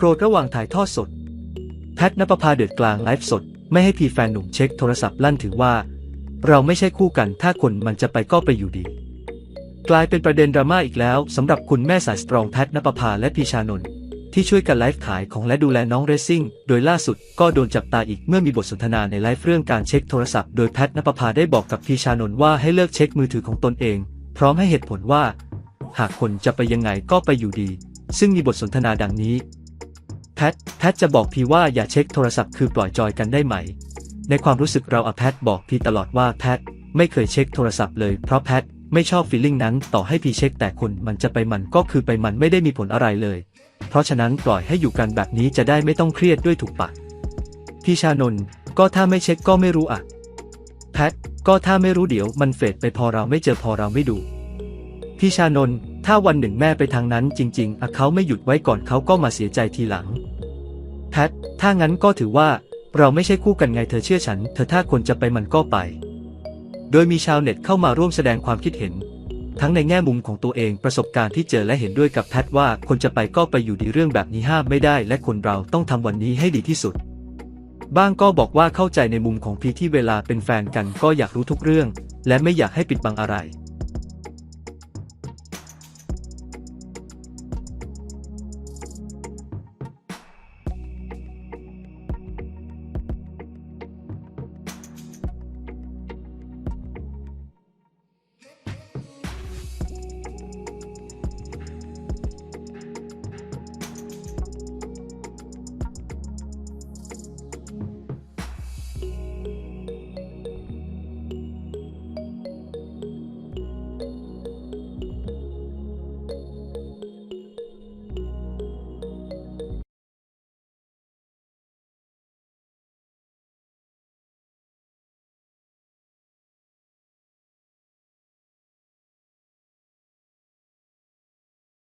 โปรดระหว่างถ่ายทอดสด แพทนปภาเดือดกลางไลฟ์สด ไม่ให้พีแฟนหนุ่มเช็คโทรศัพท์ลั่นถึงว่า เราไม่ใช่คู่กันถ้าคนมันจะไปก็ไปอยู่ดี กลายเป็นประเด็นดราม่าอีกแล้วสำหรับคุณแม่สายสตรองแพทนปภาและพีชานนท์ที่ช่วยกันไลฟ์ขายของและดูแลน้องเรซซิ่ง โดยล่าสุดก็โดนจับตาอีกเมื่อมีบทสนทนาในไลฟ์เรื่องการเช็คโทรศัพท์โดยแพทนปภาได้บอกกับพีชานนท์ว่าให้เลิกเช็คมือถือของตนเอง พร้อมให้เหตุผลว่า หากคนจะไปยังไงก็ไปอยู่ดี ซึ่งมีบทสนทนาดังนี้ แพท แพทจะบอกพีว่าอย่าเช็คโทรศัพท์คือปล่อยจอยกันได้ไหม ในความรู้สึกเราอะแพทบอกพีตลอดว่าแพทไม่เคยเช็คโทรศัพท์เลยเพราะแพทไม่ชอบฟีลลิ่งนั้นต่อให้พีเช็คแต่คนมันจะไปมันก็คือไปมันไม่ได้มีผลอะไรเลย เพราะฉะนั้นปล่อยให้อยู่กันแบบนี้จะได้ไม่ต้องเครียดด้วยถูกปะพี่ชานนท์ก็ถ้าไม่เช็คก็ไม่รู้อะแพทก็ถ้าไม่รู้เดี๋ยวมันเฟดไปพอเราไม่เจอพอเราไม่ดู พี่ชานนท์ ถ้าวันหนึ่งแม่ไปทางนั้นจริงๆอะเขาไม่หยุดไว้ก่อนเขาก็มาเสียใจทีหลัง แพท ถ้างั้นก็ถือว่าเราไม่ใช่คู่กันไงเธอเชื่อฉัน เธอถ้าคนจะไปมันก็ไป โดยมีชาวเน็ตเข้ามาร่วมแสดงความคิดเห็น ทั้งในแง่มุมของตัวเองประสบการณ์ที่เจอและเห็นด้วยกับแพทว่าคนจะไปก็ไปอยู่ดีเรื่องแบบนี้ห้ามไม่ได้ และคนเราต้องทำวันนี้ให้ดีที่สุด บ้างก็บอกว่าเข้าใจในมุมของพีที่เวลาเป็นแฟนกันก็อยากรู้ทุกเรื่อง และไม่อยากให้ปิดบังอะไร